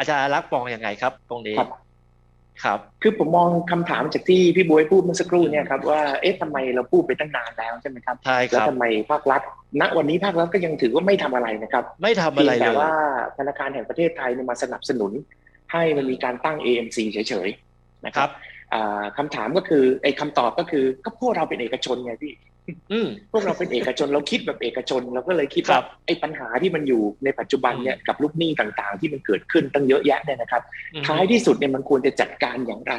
อาจารย์อารักษ์มองยังไงครับ ตรงนี้ครับครับคือผมมองคำถามจากที่พี่บวยพูดเมื่อสักครู่เนี่ยครับว่าเอ๊ะทำไมเราพูดไปตั้งนานแล้วใช่ไหมครับใช่คแล้วรับทำไมภาครัฐณวันนี้ภาครัฐก็ยังถือว่าไม่ทำอะไรนะครับ ไม่ทำอะไรเพียงเลแต่ยว่าธนาคารแห่งประเทศไทยเนี่ยมาสนับสนุน ให้มันมีการตั้ง AMC เฉยๆนะคครัรับบอ่าคำถามก็คือไอ้คำตอบก็คือก็พวกเราเป็นเอกชนไงพี่อืม พวกเราเป็นเอกชนเราคิดแบบเอกชน เราก็เลยคิดครัว่าบไอ้ปัญหาที่มันอยู่ในปัจจุบันเนี่ยกับลูกหนี้ต่างๆ ที่มันเกิดขึ้นตั้งเยอะแยะเนี่ยนะครับ ท้ายที่สุดเนี่ยมันควรจะจัดการอย่างไร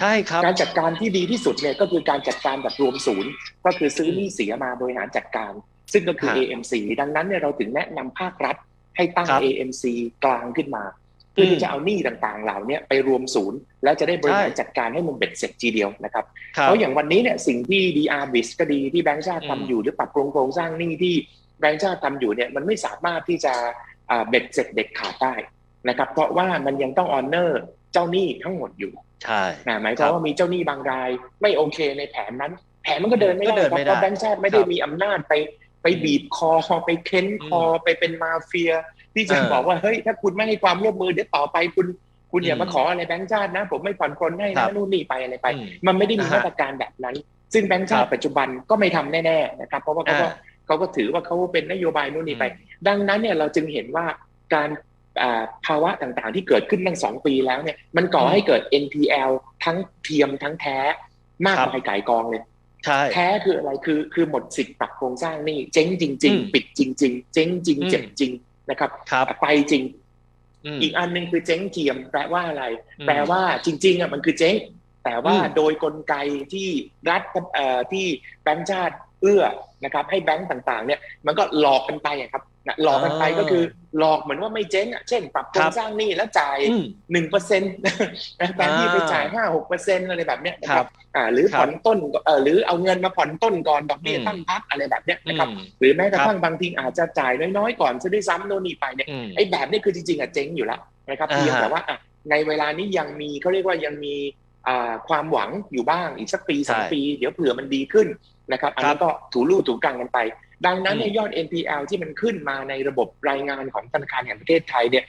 ใช่ครับการจัดการที่ดีที่สุดเนี่ยก็คือการจัดการแบบรวมศูนย์ ก็คือซื้อหนี้เสียมาบริหารจัดการ ซึ่งก็คือฮะ AMC ดังนั้นเนี่ยเราถึงแนะนำภาครัฐให้ตั้งครับ AMC กลางขึ้นมา เพื่อที่จะเอาหนี้ต่างๆ เหล่าเนี้ไปรวมศูนย์ แล้วจะได้บริหารใช่จัดการให้มันเบ็ดเสร็จทีเดียวนะครับครับ เพราะอย่างวันนี้เนี่ยสิ่งที่ DR b i s ก็ดีที่แบงก์ชาติอืมทำอยู่หรือปรับปรุงโครงสร้างหนี้ที่แบงก์ชาติทำอยู่เนี่ยมันไม่สามารถที่จะอ่าเบ็ดเสร็จเด็ดขาดได้นะครับ เพราะว่ามันยังต้องออนเนอร์เจ้าหนี้ทั้งหมดอยู่ใช่นะหมายคครัวามบว่ามีเจ้าหนี้บางราย ไม่โอเคในแผนนั้น แผนมันก็เดินไม่ก็ได้เดินครับไม่เพได้ราะแบงก์ชาติไม่ได้ครับมีอำนาจไปไปบีบคอไปเค้นคออืมไปเป็นมาเฟีย ที่จะเออบอกว่าเฮ้ยถ้าคุณไม่ให้ความร่วมมือเดี๋ยวต่อไปคุณคุณอย่าอืมมาขออะไรแบงก์ชาตินะ ผมไม่ผ่อนปรนให้ครันะบนู่นนี่ไปอะไรไปอืมมันไม่ได้มีอ่าฮะมาตรการแบบนั้น ซึ่งแบงก์ชาครัติบปัจจุบันก็ไม่ทำแน่ๆนะครับเพราะว่าเขาก็อ่าเขาก็ถือว่าเขาเป็นนโยบายนู่นนี่ไปอืมดังนั้นเนี่ยเราจึงเห็นว่าการอ่าภาวะต่างๆที่เกิดขึ้นตั้งสองปีแล้วเนี่ยมันก่อให้เกิด NPL ทั้งเทียมทั้งแท้มากครับมายไก่กองเลยใช่แท้คืออะไรคือคือหมดสิทธิ์ปรับโครงสร้างหนี่เจ๊งจริงอืมๆปิดจริง ๆ เจ๊งจริงอืมเจ็บจริง นะครับครับไปจริงอืมอีกอันหนึ่งคือเจ๊งเทียม แปลว่าอะไรอืมแปลว่าจริง ๆอะมันคือเจ๊ง แต่ว่าอืมโดยกลไกที่รัฐเอ่อที่แบงก์ชาติเอื้อนะครับ ให้แบงก์ต่าง ๆ เนี่ย มันก็หลอกกันไปอะครับ นะหลอกกันไปอ่าก็คือหลอกเหมือนว่าไม่เจ๊งอะเช่น ปรับโครครังบสร้างหนี้แล้วจ่ายอืมหนึ่งเปอร์เซ็นต์แทนที่ไปจ่ายห้าหกเปอร์เซ็นต์อะไรแบบเนี้ยนะคครัรับบอ่าหรือครับผ่อนต้นเอ่อหรือเอาเงินมาผ่อนต้นก่อนดอกเบี้ยอืมตั้งพักอะไรแบบเนี้ยอืนะครับมหรือแม้กระครับทั่งบางทีอาจจะจ่ายน้อยๆก่อนจะได้ซ้ำโน่นนี่ไปเนี่ยอืมไอ้แบบนี้คือจริงๆอะเจ๊งอยู่แล้วนะครับอ่าฮะเพียงแต่ว่าอะในเวลานี้ยังมีเขาเรียกว่ายังมีอ่าความหวังอยู่บ้างอีกสักปีสองใช่ปี เดี๋ยวเผื่อมันดีขึ้น นะครับอันครันี้บก็ถูลู่ถูกลางกันไป ดังนั้นในอืมยอด NPL ที่มันขึ้นมาในระบบรายงานของธนาคารแห่งประเทศไทยเนี่ย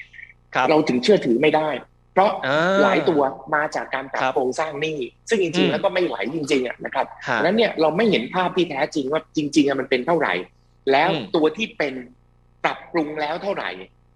ครับเราถึงเชื่อถือไม่ได้ เพราะอ่หลายตัวมาจากการปรับครับโครงสร้างหนี้ ซึ่งจอืริงมๆแล้วก็ไม่ไหวจริงๆอะนะครับฮะดังนั้นเนี่ยเราไม่เห็นภาพที่แท้จริงว่าจริงๆอะมันเป็นเท่าไหร่ แล้วอืมตัวที่เป็นปรับปรุงแล้วเท่าไหร่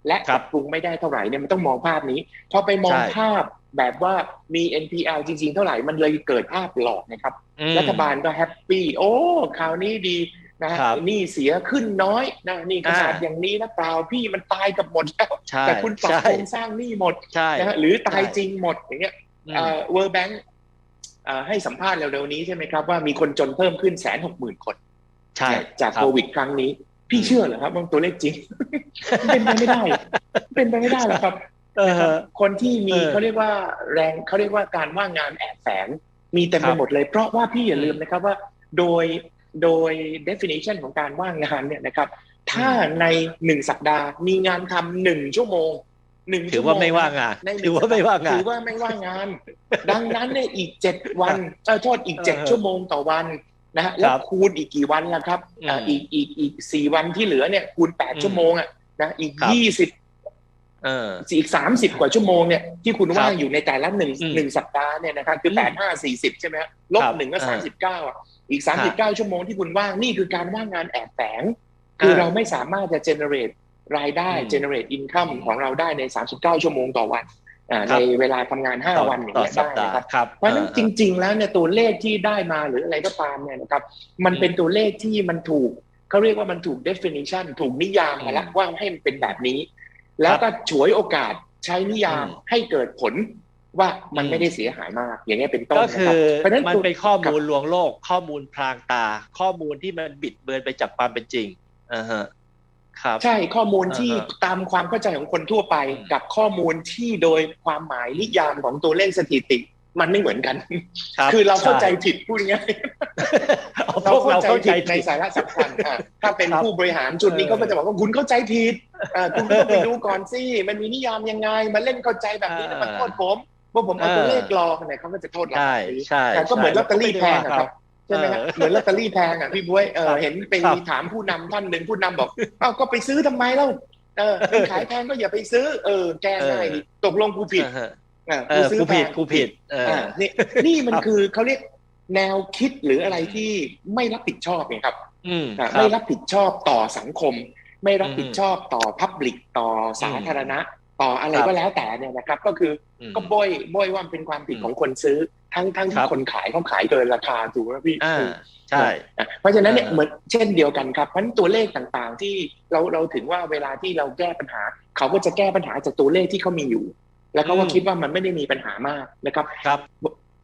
และครัปบรับปรุงไม่ได้เท่าไหร่เนี่ยมันต้องมองภาพนี้พอไปมองใช่ภาพ แบบว่ามี NPL จริง ๆ เท่าไหร่มันเลยเกิดภาพหลอกนะครับอืมรัฐบาลก็แฮปปี้โอ้คราวนี้ดีนะครับหนี่เสียขึ้นน้อยนะนี่ขนาดอ่าอย่างนี้นะเปล่าพี่มันตายกับหมดแล้วใช่แต่คุณปรับใช่โครงสร้างหนี้หมดใช่นะฮะหรือตายใช่จริงหมดอย่างเงี้ยอืมเวิร์แบงค์ให้สัมภาษณ์เร็วๆนี้ใช่ไหมครับว่ามีคนจนเพิ่มขึ้นแสนหกหมื่นคนใช่จากรับโควิดครั้งนี้ พี่เชื่อเหรอครับว่าตัวเลขจริง เป็นไปไม่ได้ เป็นไปไม่ได้หรอกครับเออนะ ครับคนที่มีเออเขาเรียกว่าแรงเขาเรียกว่าการว่างงานแอบแฝงมีเต็มคไปรับหมดเลย เพราะว่าพี่อย่าอืมลืมนะครับว่าโดยโดย definition ของการว่างงานเนี่ยนะครับ ถ้าในหนึ่งสัปดาห์มีงานทำหนึ่งชั่วโมงหนึ่งถืชั่อวโมงว่าไม่ว่างงานในหนึ่ถือว่าไม่ว่างงานถือว่าไม่ว่างงาน ดังนั้นเนี่ยอีกเจ็ดวันเออโทษอีกเจ็ดเออชั่วโมงต่อวันนะฮะแล้วครับคูณอีกกี่วันล่ะครับอ่าอืมอีกอีกอีกสี่วันที่เหลือเนี่ยคูณแปดอืมชั่วโมงอะนะอีกครับยี่สิบเอออีกสามสิบกว่าชั่วโมงเนี่ยที่คุณว่างอยู่ในแต่ละหนึ่งอืมหนึ่งสัปดาห์เนี่ยนะครับคืออืมแปดห้าสี่สิบใช่ไหมฮะลบครับหนึ่งก็เออสามสิบเก้าอีกสามสิบเก้าชั่วโมงที่คุณว่างนี่คือการว่างงานแอบแฝงคือเออเราไม่สามารถจะ generate รายได้อืม generate income ของเราได้ใน 39 ชั่วโมงต่อวันอ่าครัในบเวลาทำงานต่อ5วันอย่างต่อเงี้ยสัปได้ดาห์นะครับครับเพราะฉะนั้นออจริง ๆ แล้วเนี่ยตัวเลขที่ได้มาหรืออะไรก็ตามเนี่ยนะครับ มันอืมเป็นตัวเลขที่มันถูกเขาเรียกว่ามันถูก definition ถูกนิยามมาแล้วอืมว่าให้มันเป็นแบบนี้ แล้วก็ฉวยโอกาสใช้นิยามอืมให้เกิดผลว่ามันอืมไม่ได้เสียหายมาก อย่างเงี้ยเป็นต้นก็นะคืครับอเพราะฉะนั้นมันตัวเป็นข้อมูลลวงโลก ข้อมูลพรางตา ข้อมูลที่มันบิดเบือนไปจากความเป็นจริงอ่าฮะครับใช่ข้อมูลที่อ่าฮะตามความเข้าใจของคนทั่วไปอืมกับข้อมูลที่โดยความหมายนิยามของตัวเลขสถิติ มันไม่เหมือนกันรับคือเราเข้าใจช่ผิดพูดง่ายเอาๆพวก เราเข้าใจในผิดสาระสำคัญอะถ้าเป็นครับผู้บริหารจุดนี้เออเขาก็จะบอกว่าคุณเข้าใจผิดอ่าคุณก็ต้องไปดูก่อนสิมันมีนิยามยังไงมาเล่นเข้าใจแบบนี้แล้วมาโทษผมว่าผมเอาเออตัวเลขหลอกเนี่ยเขาก็จะโทษเราใช่แบบนี้ใช่แต่ก็เหมือนลอตเตอรี่แพงอะครับใช่ไหมฮะเออเหมือนลอตเตอรี่แพงอะพี่บวยเอครัอบเห็นไปครับถามผู้นำท่านหนึ่งผู้นำบอกอ้าวก็ไปซื้อทำไมเล่าเออคุณขายแพงก็อย่าไปซื้อเออแก้ง่ายดิตกลงกูผิดอ่าฮะเออเอกูอซื้อกูแพผิดงกูผิดเอออ่านี่นี่มันครับคือเขาเรียก แนวคิดหรืออะไรที่ไม่รับผิดชอบไงครับอืมอะครัไม่บรับผิดชอบต่อสังคม ไม่รับผิดอืมชอบต่อพับลิกต่อสาธารณะ ต่ออะไรครับก็แล้วแต่เนี่ยนะครับ ก็คืออืมก็โบยโบยว่ามันเป็นความผิดอืมของคนซื้อ ทั้งทั้งครัที่บคนขายเขาขายเกินราคาถูกไหมพี่อ่าอืมใช่อะเพราะฉะนั้นเนี่ยเออเหมือนเช่นเดียวกันครับเพราะฉะนั้นตัวเลขต่างๆ ที่เราเราถึงว่าเวลาที่เราแก้ปัญหา เขาก็จะแก้ปัญหาจากตัวเลขที่เขามีอยู่ แล้วเขาก็คิดว่ามันไม่ได้มีปัญหามากนะครับครับ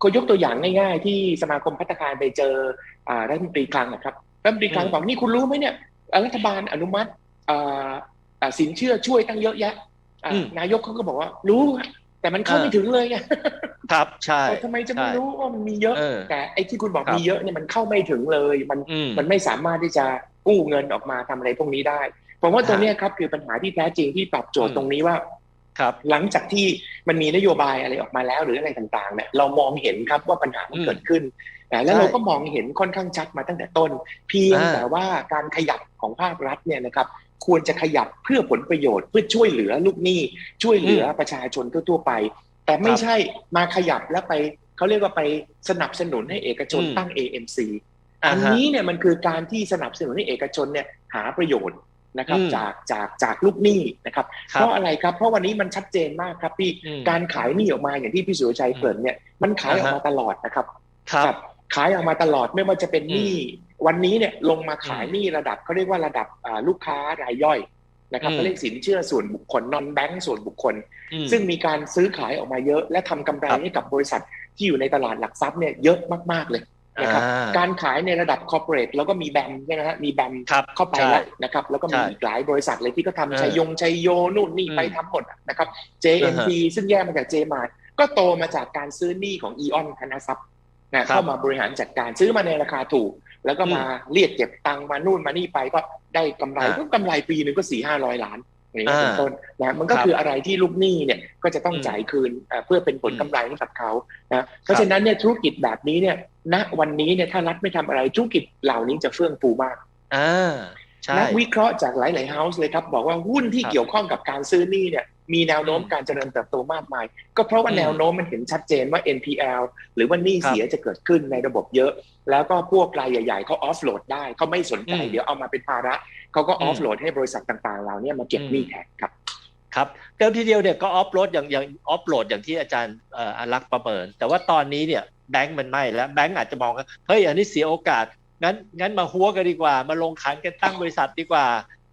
ก็ยกตัวอย่างง่ายๆ ที่สมาคมพัฒนาคารไปเจออ่ารัฐมนตรีคลังนะครับรัฐมนตรีคลังอืมบอกนี่คุณรู้ไหมเนี่ยอ่ารัฐบาลอนุมัติอ่าอ่าสินเชื่อช่วยตั้งเยอะแยะอ่านายกเขาก็บอกว่ารู้ฮะแต่มันเข้าไม่ถึงเลยไงครับใช่ทำไมจะไม่ใช่รู้ว่ามันมีเยอะเออแต่ไอ้ที่คุณบอกครับมีเยอะเนี่ยมันเข้าไม่ถึงเลย มันอืมมันไม่สามารถที่จะกู้เงินออกมาทำอะไรพวกนี้ได้ผมว่าฮะตัวเนี้ยครับคือปัญหาที่แท้จริงที่ตอบโจทอืย์มตรงนี้ว่า ครับหลังจากที่มันมีนโยบายอะไรออกมาแล้วหรืออะไรต่างๆเนี่ยเรามองเห็นครับว่าปัญหามันอืมเกิดขึ้นนะแล้วใช่เราก็มองเห็นค่อนข้างชัดมาตั้งแต่ต้น เพียงอ่าแต่ว่าการขยับของภาครัฐเนี่ยนะครับควรจะขยับเพื่อผลประโยชน์เพื่อช่วยเหลือลูกหนี้ช่วยเหลือประชาชนทั่วๆไป แต่ไม่ครับใช่มาขยับแล้วไปเขาเรียกว่าไปสนับสนุนให้เอกชนอืมตั้ง AMC อ่าอันฮะนี้เนี่ยมันคือการที่สนับสนุนให้เอกชนเนี่ยหาประโยชน์ นะครับอืมจากจากจากลูกหนี้นะครับครัเพบราะอะไรครับ เพราะวันนี้มันชัดเจนมากครับพี่อืมการขายหนี้ออกมาอย่างที่พี่สุรชัยเกริ่นเนี่ยมันขายออกมาตลอดนะครับครับครับ ขายออกมาตลอดไม่ว่าจะเป็นหนี้วันนี้เนี่ยลงมาขายอืมหนี้ระดับเขาเรียกว่าระดับอ่าลูกค้ารายย่อยนะครับอืมเขาเรียกสินเชื่อส่วนบุคคลนอนแบงก์ส่วนบุคคลอืมซึ่งมีการซื้อขายออกมาเยอะ และทำกำไรครับให้กับบริษัทที่อยู่ในตลาดหลักทรัพย์เนี่ยเยอะมากๆเลย นะครับอ่าการขายในระดับคอร์เปอเรทแล้วก็มีแบมใช่ไหมฮะมีแบมครับเข้าไปใช่แล้วนะครับแล้วก็มีใช่อีกหลายบริษัทเลยที่ก็เออทำชัยยงชัยโยนู่นนี่อืมไปทำหมดอะนะครับ JMP ซึ่งแยกมาจาก j m a r t ก็โตมาจากการซื้อหนี้ของอีออนธนทรัพย์นะเข้ามาบริหารจัดการซื้อมาในราคาถูก แล้วก็มาเรียกเก็บตังค์มานู่นมานี่ไปก็ได้กำไรอ่าก็กำไรปีหนึ่งก็สี่ห้าร้อยล้าน อย่างนี้อ่าเป็นต้นนะมันก็ครับคืออะไรที่ลูกหนี้เนี่ยก็จะต้องอืมจ่ายคืนเอ่อเพื่อเป็นผลอืมกำไรให้กับเขานะเพราะฉะนั้นเนี่ยธุรกิจแบบนี้เนี่ยณวันนี้เนี่ยถ้ารัฐไม่ทำอะไรธุรกิจเหล่านี้จะเฟื่องฟูมากอ่าใช่นักวิเคราะห์จากหลายๆเฮาส์เลยครับ บอกว่าหุ้นที่ครับเกี่ยวข้องกับการซื้อหนี้เนี่ย มีแนวโน้มอืมการเจริญเติบโตมากมาย ก็เพราะว่าอืมแนวโน้มมันเห็นชัดเจนว่า NPL หรือว่าหนี้ครับเสียจะเกิดขึ้นในระบบเยอะ แล้วก็พวกรายใหญ่ ๆเขาออฟโหลดได้เขาไม่สนใจอืมเดี๋ยวเอามาเป็นภาระเขาก็ออือมฟโหลดให้บริษัทต่างๆเหล่านี้มาเก็บอืมหนี้แทนครับครับเดิมทีเดียวเนี่ยก็ออฟโหลดอย่างอย่างออฟโหลดอย่างที่อาจารย์เอ่ออารักษ์ประเมิน แต่ว่าตอนนี้เนี่ยแบงก์มันไม่แล้วแบงก์อาจจะมองว่าเฮ้ยอันนี้เสียโอกาสงั้นงั้นมาหัวกันดีกว่า มาลงขันกันตั้งบริษัทดีกว่า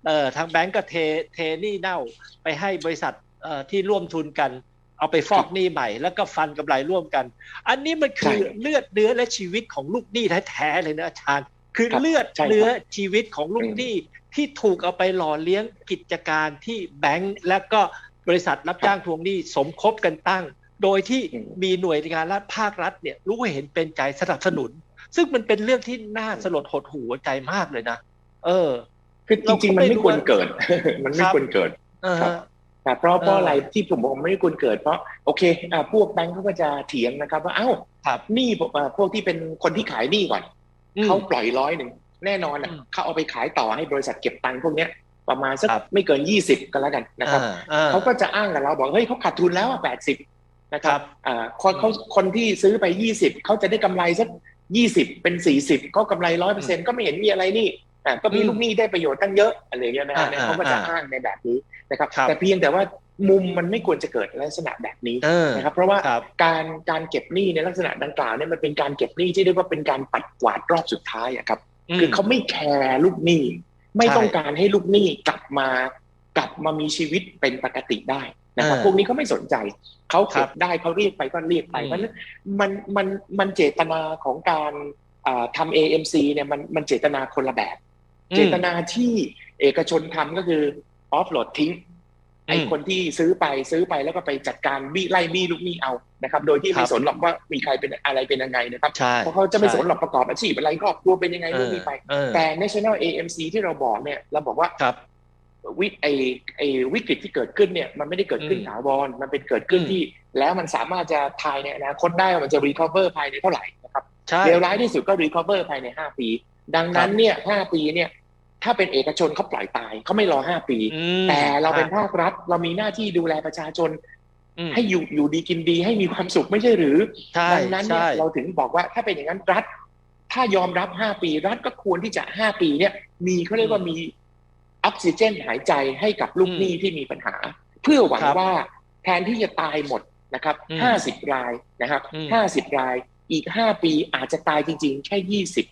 เอ่อทางแบงก์ก็เทเทหนี้เน่าไปให้บริษัทเอ่อที่ร่วมทุนกัน เอาไปฟอกหนี้ใหม่ แล้วก็ฟันกำไรร่วมกัน อันนี้มันคือใช่เลือดเนื้อและชีวิตของลูกหนี้แท้ๆเลยนะอาจารย์ คือครับเลือดใช่ครับเนื้อชีวิตของลูกอืมหนี้ที่ถูกเอาไปหล่อเลี้ยงกิจการที่แบงก์และก็บริษัทรับจ้างทวงหนี้สมคบกันตั้ง โดยที่อืมมีหน่วยงานรัฐภาครัฐเนี่ยรู้เห็นเป็นใจสนับสนุน ซึ่งมันเป็นเรื่องที่น่าสลดหดหูหัวใจมากเลยนะ เออ คือจริงๆมันไม่ควรเกิด มันไม่ครับควรเกิดเออครับแต่เพราะเพราะเออออะไรที่ผมบอกไม่ควรเกิดเพราะโอเคอ่าพวกแบงก์เขาก็จะเถียงนะครับว่าเอ้าครับหนี้พวกอ่าพวกที่เป็นคนที่ขายหนี้ก่อนอืมเขาปล่อยร้อยหนึ่งแน่นอนอะอืมเขาเอาไปขายต่อให้บริษัทเก็บตังค์พวกเนี้ยประมาณสักครับไม่เกินยี่สิบก็แล้วกันนะครับอ่าอ่าเขาก็จะอ้างกับเราบอกเฮ้ยเขาขาดทุนแล้วอะแปดสิบนะคครัรับบอ่าคนเขาคนที่ซื้อไปยี่สิบเขาจะได้กำไรสักยี่สิบเป็นสี่สิบเขากำไรร้อยเปอร์เซ็นต์ก็ไม่เห็นมีอะไรนี่ อ่าก็มีอืมลูกหนี้ได้ประโยชน์ตั้งเยอะอะไรอย่างเงี้ยนะฮะอ่าเขาก็จะอ่าอ้างในแบบนี้นะครับครับ แต่เพียงแต่ว่ามุมมันไม่ควรจะเกิดลักษณะแบบนี้เออนะครับ เพราะว่าครับการการเก็บหนี้ในลักษณะดังกล่าวเนี่ยมันเป็นการเก็บหนี้ที่เรียกว่าเป็นการปัดกวาดรอบสุดท้ายอะครับ คือเขาไม่แคร์ลูกหนี้ไม่ใช่ต้องการให้ลูกหนี้กลับมากลับมามีชีวิทเป็นปกติได้นะครับเออพวกนี้เขาไม่สนใจเขาเก็ครับบได้เขาเรียกไปก็เรียกไปอืมเพราะฉะนั้นมันมันมันเจตนาของการอ่าทำ AMC เนี่ยมันมันเจตนาคนละแบบ เจตนาที่เอกชนทำก็คือออฟโหลดทิ้งไอ้อืมคนที่ซื้อไปซื้อไปแล้วก็ไปจัดการบี้ไล่บี้ลูกหนี้เอานะครับ โดยที่ครัไม่บสนหรอกว่ามีใครเป็นอะไรเป็นยังไงนะครับใช่เพราะเขาจะไม่สนใช่หรอกประกอบอาชีพอะไรครอบครัวเป็นยังไงเอนู่นอนี่ไปเออแต่ National AMC ที่เราบอกเนี่ยเราบอกว่าครับวิไอไอวิกฤตที่เกิดขึ้นเนี่ยมันไม่ได้เกิดขึ้นอืมถาวรมันเป็นเกิดขึ้นอืมที่ แล้วมันสามารถจะทายในอนาคตได้ว่ามันจะ recover ภายในเท่าไหร่นะครับใช่เลวร้ายที่สุดก็ recover ภายใน 5 ปี ดังนั้นเนี่ย5ปีเนี่ย ถ้าเป็นเอกชนเขาปล่อยตายเขาไม่รอห้าปีอืมแต่เราเป็นอะภาครัฐ เรามีหน้าที่ดูแลประชาชนอืมให้อยู่อยู่ดีกินดีให้มีความสุขไม่ใช่หรือใช่ดันั้นเนี่ยใช่เราถึงบอกว่าถ้าเป็นอย่างนั้นรัฐ ถ้ายอมรับห้าปี รัฐก็ควรที่จะห้าปีเนี่ย มีเขาเรียกว่ามีออกซิเจนหายใจให้กับลูกหนี้ที่มีปัญหา เพื่อหวังครับว่าแทนที่จะตายหมดนะครับอืมห้าสิบรายนะครับอืมห้าสิบรายอีกห้าปีอาจจะตายจริง ๆ แค่ยี่สิบ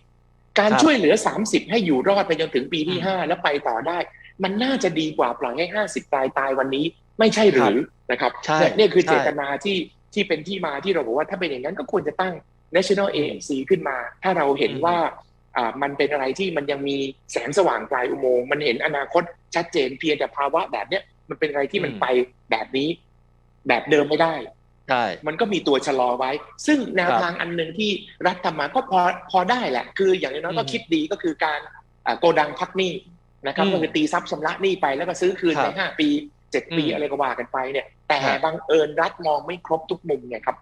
การครับช่วยเหลือสามสิบให้อยู่รอดไปจนถึงปีที่อืมห้าแล้วไปต่อได้ มันน่าจะดีกว่าปล่อยให้ห้าสิบรายตายวันนี้ไม่ใช่หรือนะครับใช่เนี่ยเนี่ยคือใช่เจตนาที่ที่เป็นที่มาที่เราบอกว่าถ้าเป็นอย่างนั้นก็ควรจะตั้ง national ANC ขึ้นมา ถ้าเราเห็นอืมว่าอ่ามันเป็นอะไรที่มันยังมีแสงสว่างปลายอุโมงค์มันเห็นอนาคตชัดเจนเพียงแต่ภาวะแบบเนี้ยมันเป็นอะไรที่มันอืมไปแบบนี้ แบบเดิมไม่ได้ ใช่มันก็มีตัวชะลอไว้ ซึ่งแนวครับทางอันหนึ่งที่รัฐทำมาก็พอพอได้แหละ คืออย่างน้อยๆก็อืมคิดดีก็คือการอ่าโกดังพักหนี้นะครับอืมก็คือตีทรัพย์ชำระหนี้ไปแล้วก็ซื้อคืนครับในห้าปีเจ็ดปีอืมอะไรก็ว่ากันไปเนี่ย แต่ครับบังเอิญรัฐมองไม่ครบทุกมุมไงครับ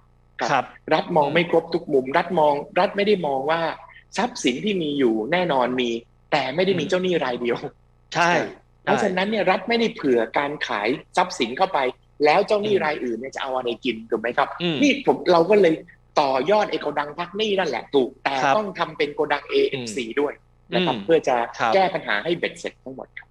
ครับ รัฐมองไม่ครบทุกมุม รัฐมอง รัฐไม่ได้มองว่าทรัพย์สินที่มีอยู่แน่นอนมี แต่ไม่ได้มีอืมเจ้าหนี้รายเดียว ใช่ เพราะฉะนั้นเนี่ยรัฐไม่ได้เผื่อการขายทรัพย์สินเข้าไป แล้วเจ้าหนี้อืมรายอื่นเนี่ยจะเอาอะไรกินถูกไหมครับอืมนี่ผมเราก็เลยต่อยอดไอ้โกดังพักหนี้นั่นแหละถูกแต่ครับต้องทำเป็นโกดัง AMC ด้วยนะครับอืมเพื่อจะครับแก้ปัญหาให้เบ็ดเสร็จทั้งหมดครับ